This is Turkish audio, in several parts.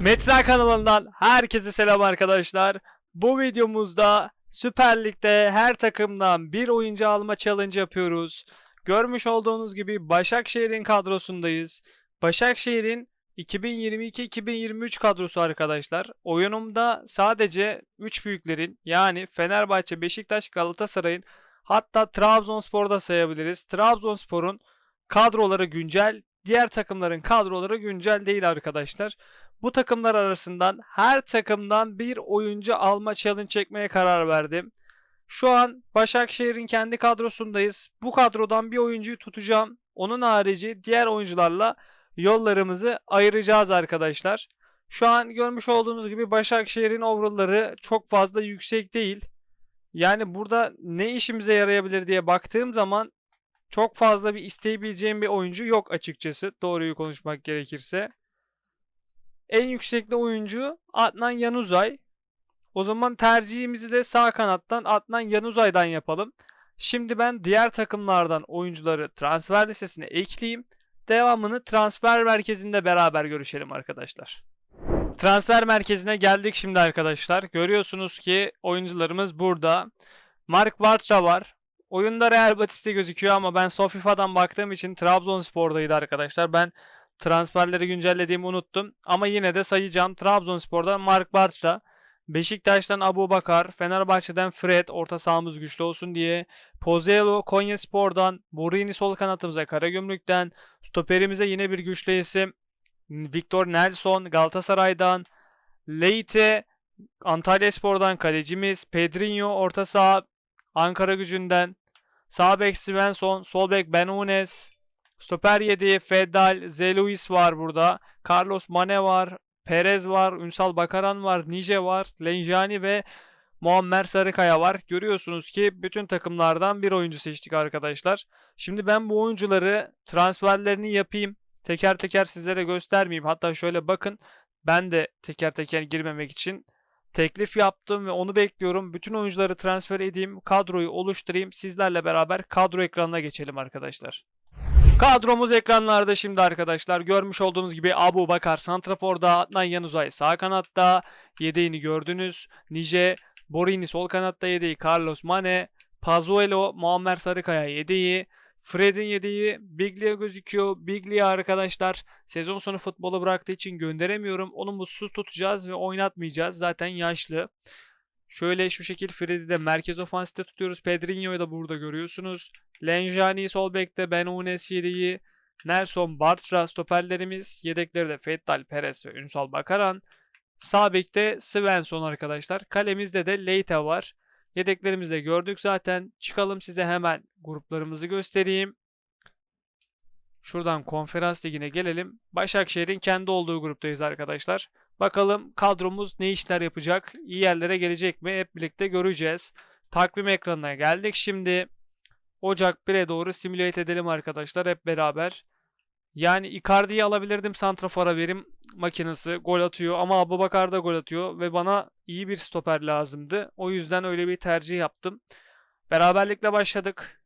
Metra kanalından herkese selam arkadaşlar. Bu videomuzda Süper Lig'de her takımdan bir oyuncu alma challenge yapıyoruz. Görmüş olduğunuz gibi Başakşehir'in kadrosundayız. Başakşehir'in 2022-2023 kadrosu arkadaşlar. Oyunumda sadece 3 büyüklerin yani Fenerbahçe, Beşiktaş, Galatasaray'ın hatta Trabzonspor'da sayabiliriz. Trabzonspor'un kadroları güncel, diğer takımların kadroları güncel değil arkadaşlar. Bu takımlar arasından her takımdan bir oyuncu alma challenge çekmeye karar verdim. Şu an Başakşehir'in kendi kadrosundayız. Bu kadrodan bir oyuncuyu tutacağım. Onun harici diğer oyuncularla yollarımızı ayıracağız arkadaşlar. Şu an görmüş olduğunuz gibi Başakşehir'in overall'ları çok fazla yüksek değil. Yani burada ne işimize yarayabilir diye baktığım zaman çok fazla bir isteyebileceğim bir oyuncu yok açıkçası. Doğruyu konuşmak gerekirse. En yüksekli oyuncu Adnan Yanuzay. O zaman tercihimizi de sağ kanattan Adnan Yanuzay'dan yapalım. Şimdi ben diğer takımlardan oyuncuları transfer listesine ekleyeyim. Devamını transfer merkezinde beraber görüşelim arkadaşlar. Transfer merkezine geldik şimdi arkadaşlar. Görüyorsunuz ki oyuncularımız burada. Mark Bartra var. Oyunda Real Betis'te gözüküyor ama ben Sofifa'dan baktığım için Trabzonspor'daydı arkadaşlar. Ben transferleri güncellediğimi unuttum. Ama yine de sayacağım. Trabzonspor'dan Mark Bartra, Beşiktaş'tan Abu Bakar, Fenerbahçe'den Fred orta sahamız güçlü olsun diye, Pozelo Konyaspor'dan, Borini sol kanatımıza Karagümrük'ten, stoperimize yine bir güçlü isim. Victor Nelson Galatasaray'dan, Leite Antalyaspor'dan kalecimiz, Pedrinho orta saha Ankara gücünden, sağ bek Svensson, sol bek Benunes, Stoper 7, Fedal, Zeluis var burada. Carlos Mane var. Perez var. Ünsal Bakaran var. Nice var. Lenjani ve Muammer Sarıkaya var. Görüyorsunuz ki bütün takımlardan bir oyuncu seçtik arkadaşlar. Şimdi ben bu oyuncuları transferlerini yapayım. Teker teker sizlere göstermeyeyim. Hatta şöyle bakın. Ben de teker teker girmemek için teklif yaptım ve onu bekliyorum. Bütün oyuncuları transfer edeyim. Kadroyu oluşturayım. Sizlerle beraber kadro ekranına geçelim arkadaşlar. Kadromuz ekranlarda şimdi arkadaşlar. Görmüş olduğunuz gibi Abu Bakar Santrafor'da, Adnan Yanuzay sağ kanatta. Yedeğini gördünüz. Nice, Borini sol kanatta yedeği. Carlos Mane, Pazuelo, Muammer Sarıkaya yedeği. Fred'in yedeği Biglia gözüküyor. Biglia arkadaşlar sezon sonu futbolu bıraktığı için gönderemiyorum. Onu mutsuz tutacağız ve oynatmayacağız. Zaten yaşlı. Şöyle şu şekil Fred'i de merkez ofansifte tutuyoruz. Pedrinho'yu da burada görüyorsunuz. Lenjani sol bekte, Benunes yedeği, Nelson Bartra stoperlerimiz. Yedekleri de Fettal Perez ve Ünsal Bakaran. Sağ bekte Svensson arkadaşlar. Kalemizde de Leite var. Yedeklerimizi de gördük zaten. Çıkalım size hemen gruplarımızı göstereyim. Şuradan konferans ligine gelelim. Başakşehir'in kendi olduğu gruptayız arkadaşlar. Bakalım kadromuz ne işler yapacak? İyi yerlere gelecek mi? Hep birlikte göreceğiz. Takvim ekranına geldik. Şimdi Ocak 1'e doğru simüle edelim arkadaşlar hep beraber. Yani Icardi'yi alabilirdim Santrafor'a verim makinesi gol atıyor ama Abubakar da gol atıyor ve bana iyi bir stoper lazımdı. O yüzden öyle bir tercih yaptım. Beraberlikle başladık.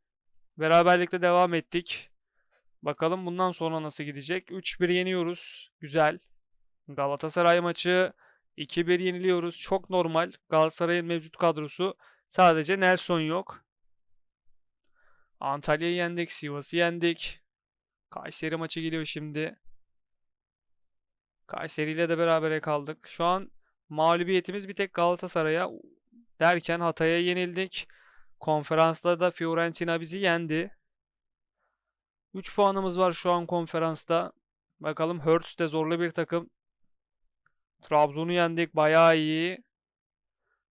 Beraberlikle devam ettik. Bakalım bundan sonra nasıl gidecek. 3-1 yeniyoruz. Güzel. Galatasaray maçı 2-1 yeniliyoruz. Çok normal. Galatasaray'ın mevcut kadrosu. Sadece Nelson yok. Antalya'yı yendik. Sivas'ı yendik. Kayseri maçı geliyor şimdi. Kayseri ile de berabere kaldık. Şu an mağlubiyetimiz bir tek Galatasaray'a derken Hatay'a yenildik. Konferansta da Fiorentina bizi yendi. 3 puanımız var şu an konferansta. Bakalım Hurts de zorlu bir takım. Trabzon'u yendik. Bayağı iyi.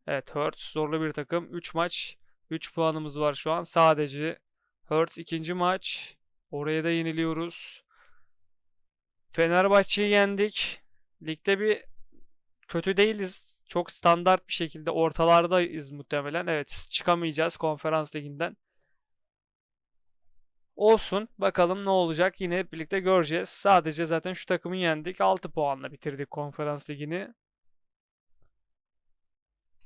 Evet Hurts zorlu bir takım. 3 maç. 3 puanımız var şu an. Sadece Hurts ikinci maç. Oraya da yeniliyoruz. Fenerbahçe'yi yendik. Ligde bir kötü değiliz. Çok standart bir şekilde ortalardayız muhtemelen. Evet çıkamayacağız konferans liginden. Olsun. Bakalım ne olacak. Yine birlikte göreceğiz. Sadece zaten şu takımı yendik. 6 puanla bitirdik konferans ligini.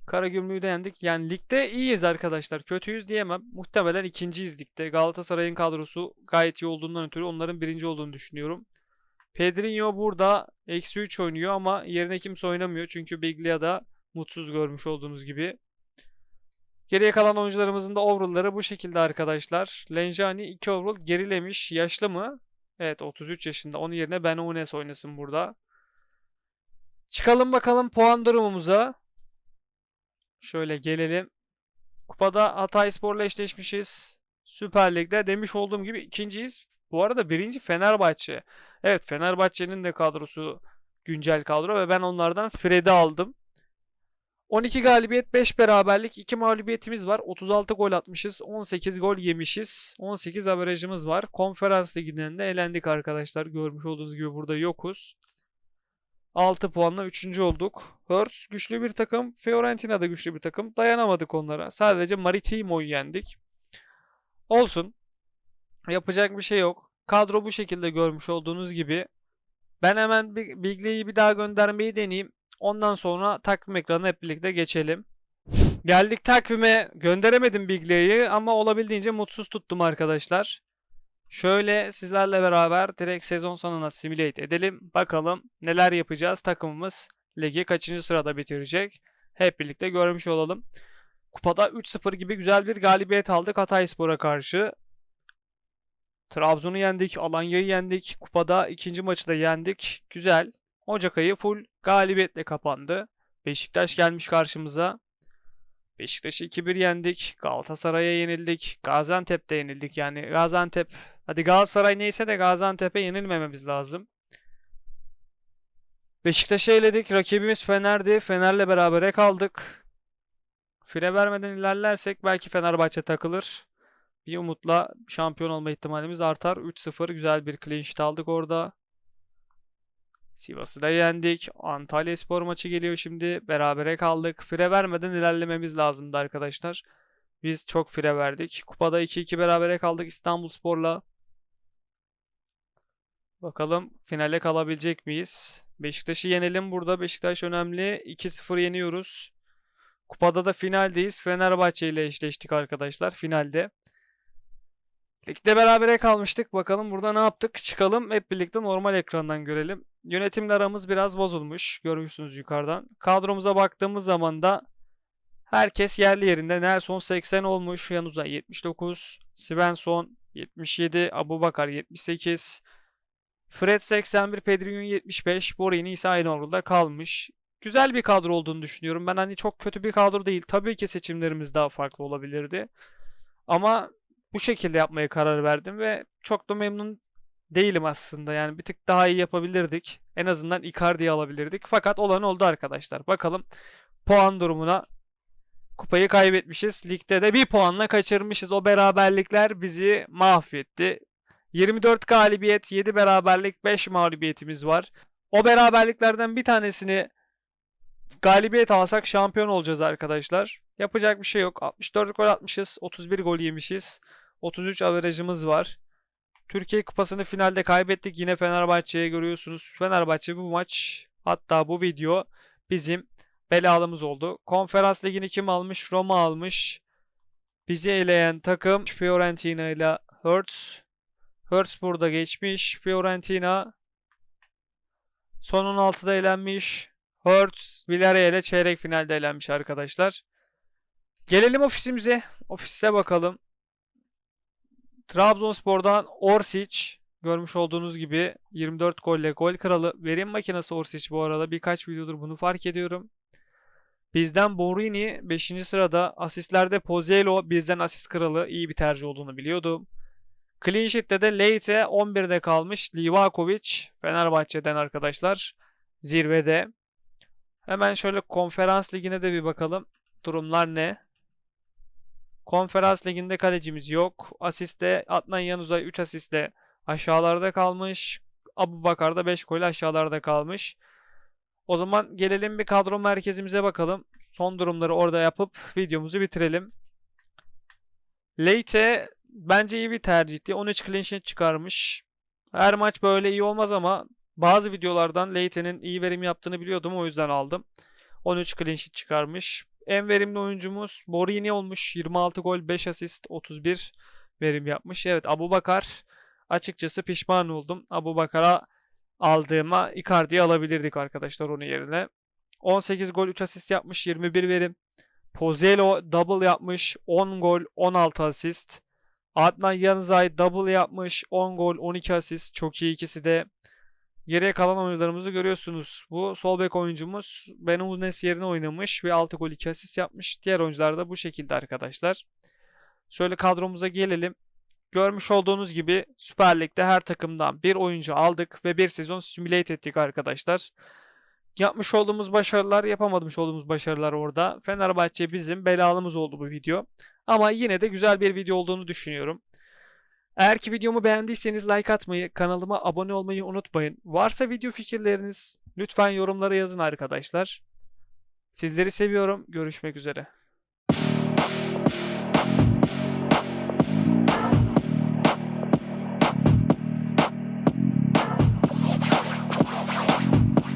Karagümrük'ü de yendik. Yani ligde iyiyiz arkadaşlar. Kötüyüz diyemem. Muhtemelen ikinciyiz ligde. Galatasaray'ın kadrosu gayet iyi olduğundan ötürü onların birinci olduğunu düşünüyorum. Pedrinho burada eksi 3 oynuyor ama yerine kimse oynamıyor. Çünkü Biglia da mutsuz görmüş olduğunuz gibi. Geriye kalan oyuncularımızın da overall'ları bu şekilde arkadaşlar. Lenjani 2 overall gerilemiş. Yaşlı mı? Evet 33 yaşında. Onun yerine Ben Unes oynasın burada. Çıkalım bakalım puan durumumuza. Şöyle gelelim. Kupada Hatayspor'la eşleşmişiz. Süper Lig'de demiş olduğum gibi ikinciyiz. Bu arada birinci Fenerbahçe. Evet Fenerbahçe'nin de kadrosu güncel kadro ve ben onlardan Fred'i aldım. 12 galibiyet 5 beraberlik 2 mağlubiyetimiz var. 36 gol atmışız. 18 gol yemişiz. 18 averajımız var. Konferans liginden de elendik arkadaşlar. Görmüş olduğunuz gibi burada yokuz. 6 puanla 3. olduk. Hurts güçlü bir takım. Fiorentina da güçlü bir takım. Dayanamadık onlara. Sadece Maritimo'yu yendik. Olsun. Yapacak bir şey yok. Kadro bu şekilde görmüş olduğunuz gibi. Ben hemen bir bilgiyi bir daha göndermeyi deneyeyim. Ondan sonra takvim ekranına hep birlikte geçelim. Geldik takvime. Gönderemedim bilgiyi ama olabildiğince mutsuz tuttum arkadaşlar. Şöyle sizlerle beraber direkt sezon sonuna simülate edelim. Bakalım neler yapacağız. Takımımız ligi kaçıncı sırada bitirecek. Hep birlikte görmüş olalım. Kupada 3-0 gibi güzel bir galibiyet aldık Hatayspor'a karşı. Trabzon'u yendik, Alanya'yı yendik. Kupada ikinci maçı da yendik. Güzel. Ocak ayı full galibiyetle kapandı. Beşiktaş gelmiş karşımıza. Beşiktaş'ı 2-1 yendik. Galatasaray'a yenildik. Gaziantep'te yenildik. Yani Gaziantep hadi Galatasaray neyse de Gaziantep'e yenilmememiz lazım. Beşiktaş'ı eledik. Rakibimiz Fener'di. Fener'le berabere kaldık. Fire vermeden ilerlersek belki Fenerbahçe takılır. Bir umutla şampiyon olma ihtimalimiz artar. 3-0 güzel bir sheet aldık orada. Sivas'ı da yendik. Antalya Spor maçı geliyor şimdi. Berabere kaldık. Fire vermeden ilerlememiz lazımdı arkadaşlar. Biz çok fire verdik. Kupada 2-2 berabere kaldık İstanbul Spor'la. Bakalım finale kalabilecek miyiz? Beşiktaş'ı yenelim burada. Beşiktaş önemli. 2-0 yeniyoruz. Kupada da finaldeyiz. Fenerbahçe ile eşleştik arkadaşlar finalde. Ligde berabere kalmıştık. Bakalım burada ne yaptık? Çıkalım hep birlikte normal ekrandan görelim. Yönetimle aramız biraz bozulmuş. Görmüşsünüz yukarıdan. Kadromuza baktığımız zaman da herkes yerli yerinde. Nelson 80 olmuş. Yanuza 79. Svensson 77. Abubakar 78. Fred 81. Pedrinho 75. Borini ise aynı orada kalmış. Güzel bir kadro olduğunu düşünüyorum. Ben hani çok kötü bir kadro değil. Tabii ki seçimlerimiz daha farklı olabilirdi. Ama bu şekilde yapmaya karar verdim ve çok da memnun değilim aslında. Yani bir tık daha iyi yapabilirdik. En azından Icardi'yi alabilirdik. Fakat olan oldu arkadaşlar. Bakalım puan durumuna. Kupayı kaybetmişiz. Ligde de bir puanla kaçırmışız. O beraberlikler bizi mahvetti. 24 galibiyet, 7 beraberlik, 5 mağlubiyetimiz var. O beraberliklerden bir tanesini galibiyet alsak şampiyon olacağız arkadaşlar. Yapacak bir şey yok. 64 gol atmışız. 31 gol yemişiz. 33 averajımız var. Türkiye Kupası'nı finalde kaybettik. Yine Fenerbahçe'ye görüyorsunuz. Fenerbahçe bu maç hatta bu video bizim belalımız oldu. Konferans ligini kim almış? Roma almış. Bizi eleyen takım Fiorentina ile Hertz. Hertz burada geçmiş. Fiorentina son 16'da elenmiş. Hertz Villarreal'e çeyrek finalde elenmiş arkadaşlar. Gelelim ofisimize. Ofiste bakalım. Trabzonspor'dan Orsic görmüş olduğunuz gibi 24 golle gol kralı. Verim makinesi Orsic bu arada birkaç videodur bunu fark ediyorum. Bizden Borini 5. sırada. Asistlerde Pozelo bizden asist kralı. iyi bir tercih olduğunu biliyordum. Clean Sheet'te de Leite 11'de kalmış. Livakovic Fenerbahçe'den arkadaşlar zirvede. Hemen şöyle konferans ligine de bir bakalım. Durumlar ne? Konferans liginde kalecimiz yok. Asiste Adnan Yanuzay 3 asistle aşağılarda kalmış. Abu Bakar da 5 gol aşağılarda kalmış. O zaman gelelim bir kadro merkezimize bakalım. Son durumları orada yapıp videomuzu bitirelim. Leite bence iyi bir tercihti. 13 clean sheet çıkarmış. Her maç böyle iyi olmaz ama bazı videolardan Leite'nin iyi verim yaptığını biliyordum o yüzden aldım. 13 clean sheet çıkarmış. En verimli oyuncumuz Borini olmuş. 26 gol, 5 asist, 31 verim yapmış. Evet Abu Bakar açıkçası pişman oldum. Abu Bakar'a aldığıma Icardi'yi alabilirdik arkadaşlar onun yerine. 18 gol 3 asist yapmış 21 verim. Pozelo double yapmış 10 gol 16 asist. Adnan Yanızay double yapmış 10 gol 12 asist. Çok iyi ikisi de. Geriye kalan oyuncularımızı görüyorsunuz. Bu sol bek oyuncumuz Benunes yerine oynamış ve 6 gol 2 asist yapmış. Diğer oyuncular da bu şekilde arkadaşlar. Şöyle kadromuza gelelim. Görmüş olduğunuz gibi Süper Lig'de her takımdan bir oyuncu aldık ve bir sezon simülate ettik arkadaşlar. Yapmış olduğumuz başarılar, yapamadığımız olduğumuz başarılar orada. Fenerbahçe bizim belalımız oldu bu video. Ama yine de güzel bir video olduğunu düşünüyorum. Eğer ki videomu beğendiyseniz like atmayı, kanalıma abone olmayı unutmayın. Varsa video fikirleriniz lütfen yorumlara yazın arkadaşlar. Sizleri seviyorum. Görüşmek üzere.